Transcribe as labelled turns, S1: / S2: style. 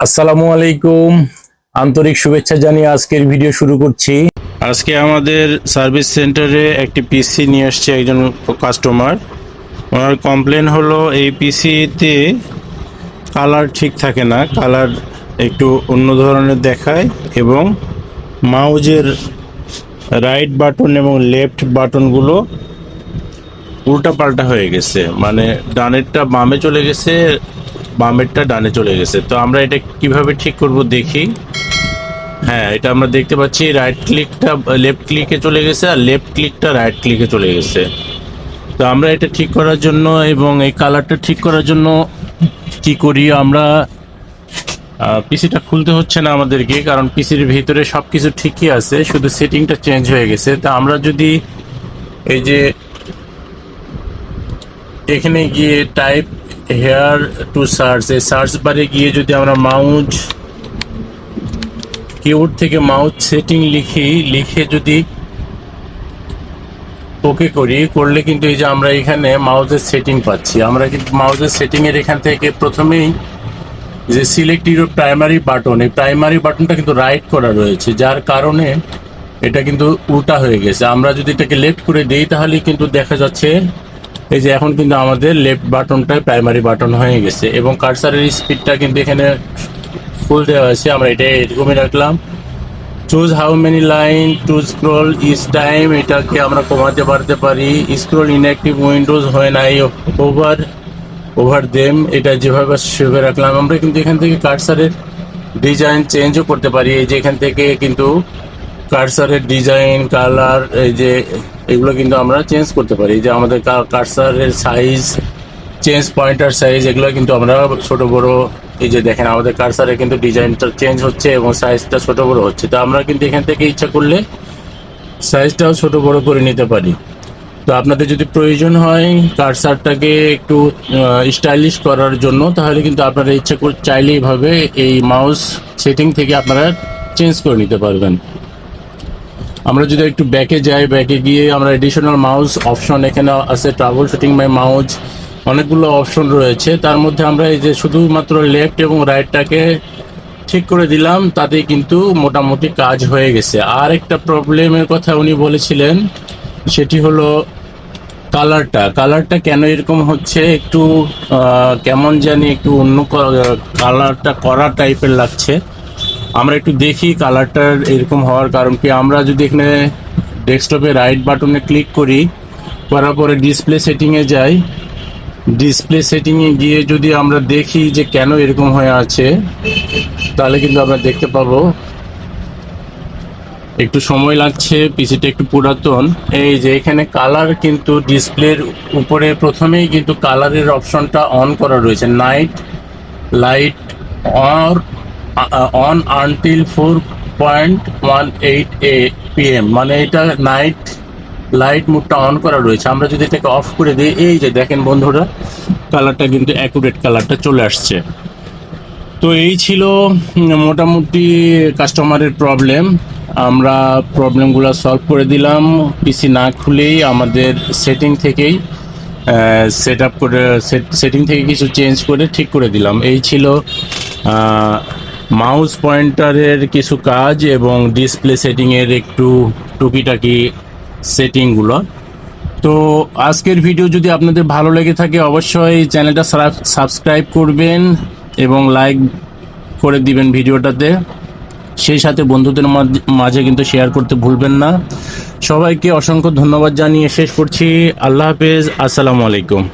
S1: আসসালামু আলাইকুম। আন্তরিক শুভেচ্ছা জানিয়ে আজকের ভিডিও শুরু করছি।
S2: আজকে আমাদের সার্ভিস সেন্টারে একটি পিসি নিয়ে আসছে একজন কাস্টমার ওনার কমপ্লেন হলো, এই পিসিতে কালার ঠিক থাকে না কালার একটু অন্য ধরনের দেখায় এবং মাউজের রাইট বাটন এবং লেফট বাটনগুলো উল্টা পাল্টা হয়ে গেছে। মানে ডানেরটা বামে চলে গেছে বামেরটা ডানে চলে গেছে। তো আমরা এটা কীভাবে ঠিক করব দেখি। হ্যাঁ এটা আমরা দেখতে পাচ্ছি রাইট ক্লিকটা লেফট ক্লিকে চলে গেছে আর লেফট ক্লিকটা রাইট ক্লিকে চলে গেছে। তো আমরা এটা ঠিক করার জন্য এবং এই কালারটা ঠিক করার জন্য কি করি আমরা পিসিটা খুলতে হচ্ছে না আমাদেরকে, কারণ পিসির ভিতরে সব কিছু ঠিকই আছে, শুধু সেটিংটা চেঞ্জ হয়ে গেছে। তা আমরা যদি এই যে এখানে গিয়ে টাইপ হেয়ার টু সার্চ এই সার্চ বারে গিয়ে যদি আমরা মাউজ কিবোর্ড থেকে মাউস সেটিং লিখি, লিখে যদি ওকে করি, করলে কিন্তু এই যে আমরা এখানে মাউজের সেটিং পাচ্ছি। আমরা কিন্তু মাউজের সেটিং এর এখান থেকে প্রথমেই যে সিলেক্ট ইউর প্রাইমারি বাটন এই প্রাইমারি বাটনটা কিন্তু রাইট করা রয়েছে, যার কারণে এটা কিন্তু উল্টা হয়ে গেছে। আমরা যদি এটাকে লেফট করে দিই তাহলে কিন্তু দেখা যাচ্ছে এই যে এখন কিন্তু আমাদের লেফট বাটনটাই প্রাইমারি বাটন হয়ে গেছে এবং কার্সারের স্পিডটা কিন্তু এখানে ফুল দেওয়া আছে। আমরা এটা এরকমই রাখলাম। Choose how many line to scroll each time এটাকে আমরা কমাতে পারতে পারি। স্ক্রোল ইনঅ্যাক্টিভ উইন্ডোজ হয় নাই। ওভার ওভার দেম এটা যেভাবে সেভাবে রাখলাম। আমরা কিন্তু এখান থেকে কার্সারের ডিজাইন চেঞ্জও করতে পারি। এই যে এখান থেকে কিন্তু কার্সারের ডিজাইন, কালার, এই যে এগুলো কিন্তু আমরা চেঞ্জ করতে পারি। যে আমাদের কার্সারের সাইজ চেঞ্জ পয়েন্টার সাইজ এগুলো কিন্তু আমরা ছোট, বড়, এই যে দেখেন আমাদের কার্সারে কিন্তু ডিজাইনটা চেঞ্জ হচ্ছে এবং সাইজটা ছোট, বড় হচ্ছে। তো আমরা কিন্তু এখান থেকে ইচ্ছা করলে সাইজটাও ছোট, বড় করে নিতে পারি। তো আপনাদের যদি প্রয়োজন হয় কার্সারটাকে একটু স্টাইলিশ করার জন্য, তাহলে কিন্তু আপনারা ইচ্ছা করে চাইলেই ভাবে এই মাউস সেটিং থেকে আপনারা চেঞ্জ করে নিতে পারবেন। আমরা যদি একটু ব্যাকে যাই ব্যাকে গিয়ে আমরা এডিশনাল মাউস অপশন এখানে আছে ট্রাভেল শুটিং মাই মাউস অনেকগুলো অপশন রয়েছে। তার মধ্যে আমরা এই যে শুধুমাত্র লেফট এবং রাইটটাকে ঠিক করে দিলাম, তাতেই কিন্তু মোটামুটি কাজ হয়ে গেছে। আর একটা প্রবলেমের কথা উনি বলেছিলেন, সেটি হলো কালারটা কালারটা কেন এরকম হচ্ছে? একটু কেমন জানি একটু অন্য কালারটা করা টাইপের লাগছে। আমরা একটু দেখি কালারটার এরকম হওয়ার কারণ কি। আমরা যদি এখানে ডেস্কটপে রাইট বাটনে ক্লিক করি করার পরে ডিসপ্লে সেটিংয়ে যাই। ডিসপ্লে সেটিংয়ে গিয়ে যদি আমরা দেখি যে কেন এরকম হয়ে আছে, তাহলে কিন্তু আমরা দেখতে পাবো। একটু সময় লাগছে, পিসিটা একটু পুরাতন। এই যে এখানে কালার কিন্তু ডিসপ্লের উপরে প্রথমেই কিন্তু কালারের অপশনটা অন করা রয়েছে। Night light or on until four point one eight a PM মানে এটা নাইট লাইট মুডটা অন করা রয়েছে। আমরা যদি এটাকে অফ করে দিই, এই যে দেখেন বন্ধুরা কালারটা কিন্তু অ্যাকুরেট কালারটা চলে আসছে। তো এই ছিল মোটামুটি কাস্টমারের প্রবলেম আমরা প্রবলেমগুলো সলভ করে দিলাম। পিসি না খুলেই আমাদের সেটিং থেকেই সেট আপ করে সেটিং থেকে কিছু চেঞ্জ করে ঠিক করে দিলাম। এই ছিল মাউস পয়েন্টারের কিছু কাজ এবং ডিসপ্লে সেটিংয়ের একটু টুকিটাকি সেটিংগুলো। তো আজকের ভিডিও যদি আপনাদের ভালো লেগে থাকে, অবশ্যই চ্যানেলটা সাবস্ক্রাইব করবেন এবং লাইক করে দিবেন ভিডিওটাতে। সেই সাথে বন্ধুদের মাঝ- কিন্তু শেয়ার করতে ভুলবেন না। সবাইকে অসংখ্য ধন্যবাদ জানিয়ে শেষ করছি। আল্লাহ হাফেজ। আসসালামু আলাইকুম।